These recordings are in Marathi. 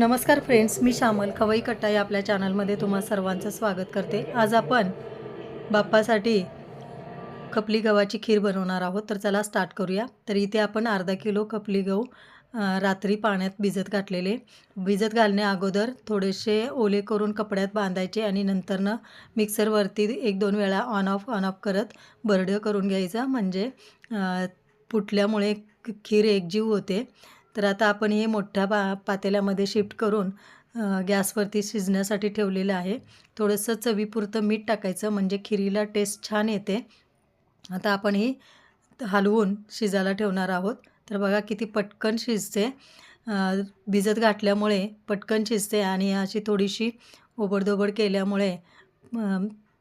नमस्कार फ्रेंड्स मी श्यामल खवई कट्टा या आपल्या चॅनलमध्ये तुम्हा सर्वांचं स्वागत करते. आज आपण बाप्पासाठी खपली गव्हाची खीर बनवणार आहोत. तर चला स्टार्ट करूया. तर इथे आपण अर्धा किलो खपली गहू रात्री पाण्यात भिजत घातलेले. भिजत घालण्या अगोदर थोडेसे ओले करून कपड्यात बांधायचे आणि नंतरनं मिक्सरवरती एक दोन वेळा ऑन ऑफ ऑन ऑफ करत बरडं करून घ्यायचं. म्हणजे फुटल्यामुळे खीर एकजीव होते. तर आता आपण हे मोठ्या पा पातेल्यामध्ये शिफ्ट करून गॅसवरती शिजण्यासाठी ठेवलेलं आहे. थोडंसं चवीपुरतं मीठ टाकायचं म्हणजे खिरीला टेस्ट छान येते. आता आपण ही हलवून शिजायला ठेवणार आहोत. तर बघा किती पटकन शिजते. भिजत घातल्यामुळे पटकन शिजते आणि अशी थोडीशी ओबडधोबड केल्यामुळे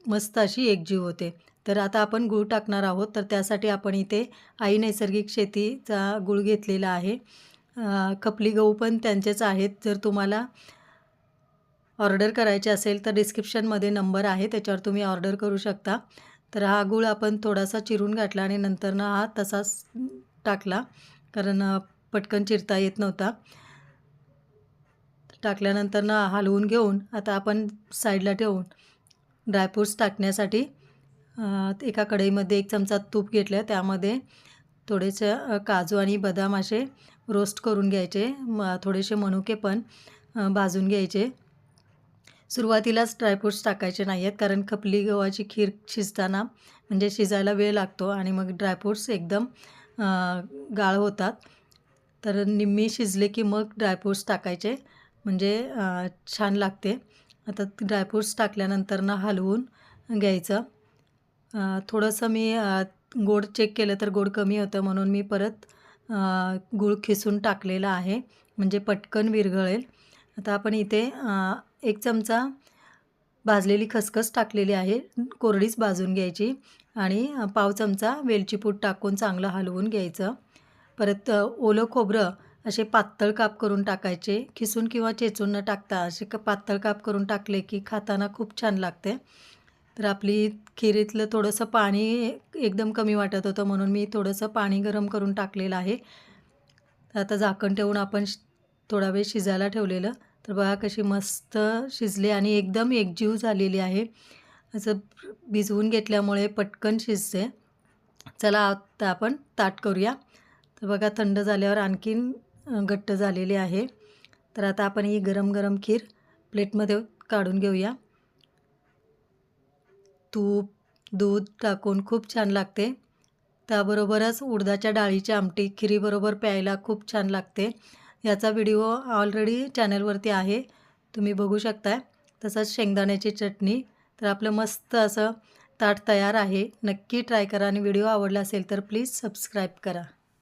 मस्त अशी एकजीव होते. तर आता आपण गूळ टाकणार आहोत. तर त्यासाठी आपण इथे आई नैसर्गिक शेतीचा गूळ घेतलेला आहे. खपली गहू पण त्यांचेच आहेत. जर तुम्हाला ऑर्डर करायची असेल तर डिस्क्रिप्शनमध्ये नंबर आहे त्याच्यावर तुम्ही ऑर्डर करू शकता. तर हा गूळ आपण थोडासा चिरून घातला आणि नंतरनं हा तसाच टाकला कारण पटकन चिरता येत नव्हता. टाकल्यानंतरनं हलवून घेऊन आता आपण साईडला ठेवून ड्रायफ्रूट्स टाकण्यासाठी एका कढईमध्ये एक चमचा तूप घेतलं त्यामध्ये थोडेसे काजू आणि बदाम असे रोस्ट करून घ्यायचे. म थोडेसे मनुके पण भाजून घ्यायचे. सुरुवातीलाच ड्रायफ्रूट्स टाकायचे नाही आहेत कारण खपली गव्हाची खीर शिजताना म्हणजे शिजायला वेळ लागतो आणि मग ड्रायफ्रूट्स एकदम गाळ होतात. तर निम्मी शिजले की मग ड्रायफ्रूट्स टाकायचे. म्हणजे छान लागते. आता ड्रायफ्रूट्स टाकल्यानंतर ना हलवून घ्यायचं. थोडंसं मी गोड चेक केलं तर गोड कमी होतं म्हणून मी परत गूळ खिसून टाकलेला आहे. म्हणजे पटकन विरघळेल. आता आपण इथे एक चमचा भाजलेली खसखस टाकलेली आहे. कोरडीच भाजून घ्यायची आणि पाव चमचा वेलची पूड टाकून चांगलं हलवून घ्यायचं. परत ओलं खोबरं असे पातळ काप करून टाकायचे. खिसून किंवा चेचून न टाकता असे क पातळ काप करून टाकले की खाताना खूप छान लागते. तर आपली खिरीतलं थोडंसं पाणी एकदम कमी वाटत होतं म्हणून मी थोडंसं पाणी गरम करून टाकलेलं आहे. तर आता झाकण ठेवून आपण थोडा वेळ शिजायला ठेवलेलं. तर बघा कशी मस्त शिजली आणि एकदम एकजीव झालेली आहे. असं भिजवून घेतल्यामुळे पटकन शिजते. चला आता आपण ताट करूया. तर बघा थंड झाल्यावर आणखीन घट्ट झालेली आहे. तर आता आपण ही गरम गरम खीर प्लेटमध्ये काढून घेऊया. तूप दूध टाकून खूप छान लागते. त्याबरोबरच उडदाच्या डाळीची आमटी खिरीबरोबर प्यायला खूप छान लागते. याचा व्हिडिओ ऑलरेडी चॅनलवरती आहे. तुम्ही बघू शकताय. तसंच शेंगदाण्याची चटणी. तर आपलं मस्त असं ताट तयार आहे. नक्की ट्राय करा आणि व्हिडिओ आवडला असेल तर प्लीज सबस्क्राईब करा.